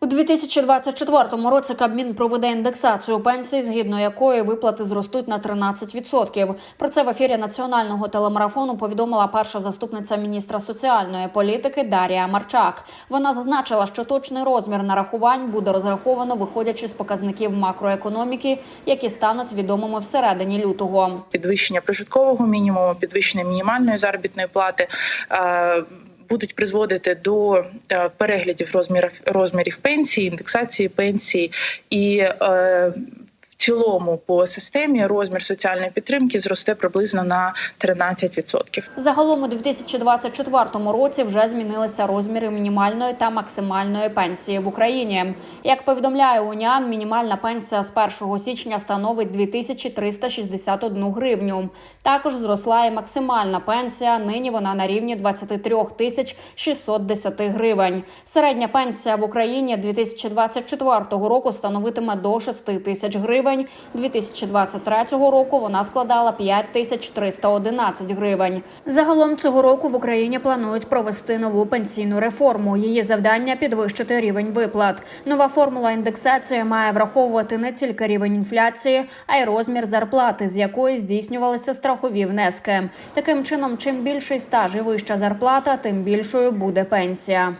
У 2024 році Кабмін проведе індексацію пенсій, згідно якої виплати зростуть на 13%. Про це в ефірі національного телемарафону повідомила перша заступниця міністра соціальної політики Дарія Марчак. Вона зазначила, що точний розмір нарахувань буде розраховано, виходячи з показників макроекономіки, які стануть відомими всередині лютого. підвищення прожиткового мінімуму, підвищення мінімальної заробітної плати. Будуть призводити до е, переглядів розмірів розмірів пенсії, індексації пенсії. І е, цілому по системі розмір соціальної підтримки зросте приблизно на 13%. Загалом у 2024 році вже змінилися розміри мінімальної та максимальної пенсії в Україні. Як повідомляє УНІАН, мінімальна пенсія з 1 січня становить 2361 гривню. Також зросла і максимальна пенсія. Нині вона на рівні 23 тисяч 610 гривень. Середня пенсія в Україні 2024 року становитиме до 6 тисяч гривень. 2023 року вона складала 5 тисяч 311 гривень. Загалом цього року в Україні планують провести нову пенсійну реформу. Її завдання підвищити рівень виплат. Нова формула індексації має враховувати не тільки рівень інфляції, а й розмір зарплати, з якої здійснювалися страхові внески. Таким чином, чим більший стаж і вища зарплата, тим більшою буде пенсія.